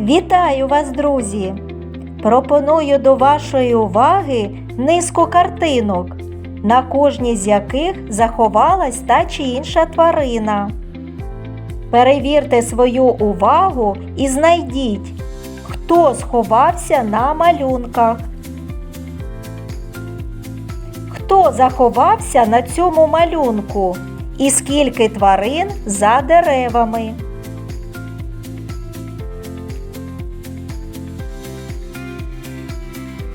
Вітаю вас, друзі! Пропоную до вашої уваги низку картинок, на кожній з яких заховалась та чи інша тварина. Перевірте свою увагу і знайдіть, хто сховався на малюнках. Хто заховався на цьому малюнку? І скільки тварин за деревами?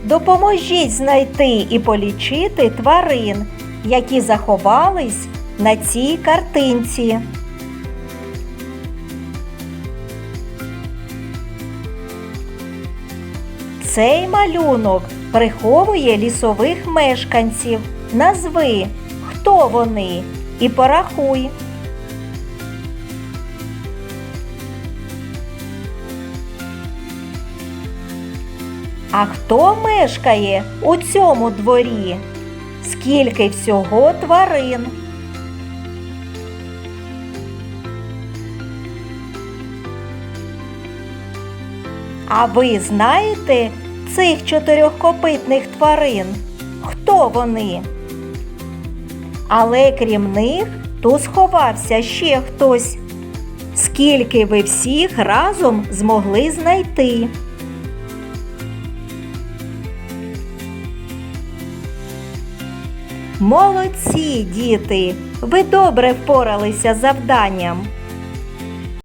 Допоможіть знайти і полічити тварин, які заховались на цій картинці. Цей малюнок приховує лісових мешканців. Назви, хто вони, і порахуй. А хто мешкає у цьому дворі? Скільки всього тварин? А ви знаєте цих чотирьохкопитних тварин? Хто вони? Але крім них, тут сховався ще хтось. Скільки ви всіх разом змогли знайти? Молодці, діти! Ви добре впоралися з завданням.